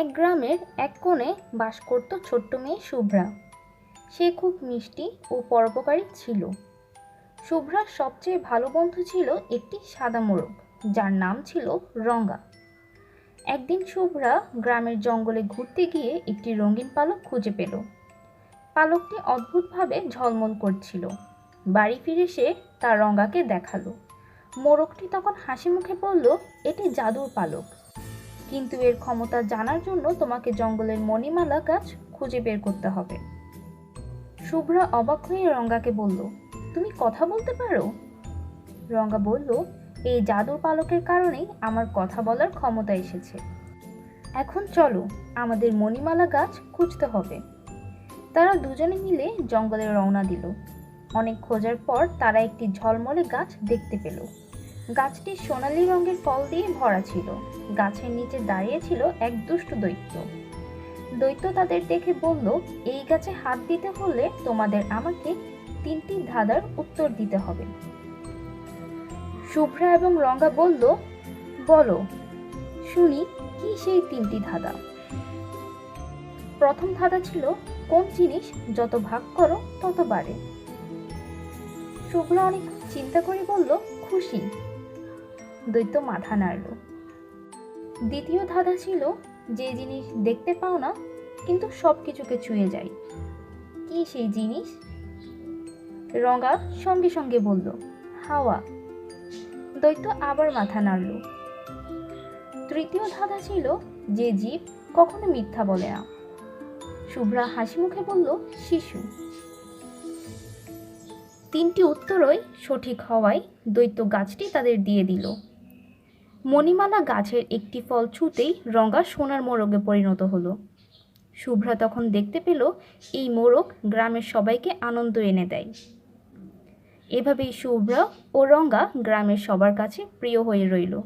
এক গ্রামের এক কোণে বাস করত ছোট্ট মেয়ে শুভ্রা। সে খুব মিষ্টি ও পরোপকারী ছিল। শুভ্রার সবচেয়ে ভালো বন্ধু ছিল একটি সাদা মোরগ, যার নাম ছিল রঙ্গা। একদিন শুভ্রা গ্রামের জঙ্গলে ঘুরতে গিয়ে একটি রঙিন পালক খুঁজে পেল। পালকটি অদ্ভুতভাবে ঝলমল করছিল। বাড়ি ফিরে সে তার রঙ্গাকে দেখাল। মোরগটি তখন হাসি মুখে বলল, এটি জাদুর পালক। কিন্তু এর ক্ষমতা জানার জন্য তোমাকে জঙ্গলের মণিমালা গাছ খুঁজে বের করতে হবে। শুভ্রা অবাক হয়ে রঙ্গাকে বলল, তুমি কথা বলতে পারো? রঙ্গা বলল, এই জাদুর পালকের কারণেই আমার কথা বলার ক্ষমতা এসেছে। এখন চলো আমাদের মণিমালা গাছ খুঁজতে হবে। তারা দুজনে মিলে জঙ্গলে রওনা দিল। অনেক খোঁজার পর তারা একটি ঝলমলে গাছ দেখতে পেল। গাছটি সোনালী রঙের ফল দিয়ে ভরা ছিল। গাছের নিচে দাঁড়িয়ে ছিল এক দুষ্ট দৈত্য। দৈত্য তাদের দেখে বলল, এই গাছে হাত দিতে হলে তোমাদের আমাকে তিনটি ধাঁধার উত্তর দিতে হবে। শুভ্রা এবং রঙ্গা বলল, বলো, শুনি, কি সেই তিনটি ধাঁধা? প্রথম ধাঁধা ছিল, কোন জিনিস যত ভাগ করো তত বাড়ে। শুভ্রা অনেক চিন্তা করে বলল, খুশি। দৈত্য মাথা নাড়ল। দ্বিতীয় ধাঁধা ছিল, যে জিনিস দেখতে পাও না, কিন্তু সব কিছুকে ছুঁয়ে যায়। কি সেই জিনিস? রঙা সঙ্গে সঙ্গে বলল, হাওয়া। দৈত্য আবার মাথা নাড়ল। তৃতীয় ধাঁধা ছিল, যে জীব কখনো মিথ্যা বলে না। শুভ্রা হাসি মুখে বলল, শিশু। তিনটি উত্তরই সঠিক হওয়ায় দৈত্য গাছটি তাদের দিয়ে দিল। মণিমালা গাছের একটি ফল ছুতেই রঙা সোনার মোরগে পরিণত হলো। শুভ্রা তখন দেখতে পেল, এই মোরগ গ্রামের সবাইকে আনন্দ এনে দেয়। এভাবেই শুভ্রা ও রঙ্গা গ্রামের সবার কাছে প্রিয় হয়ে রইল।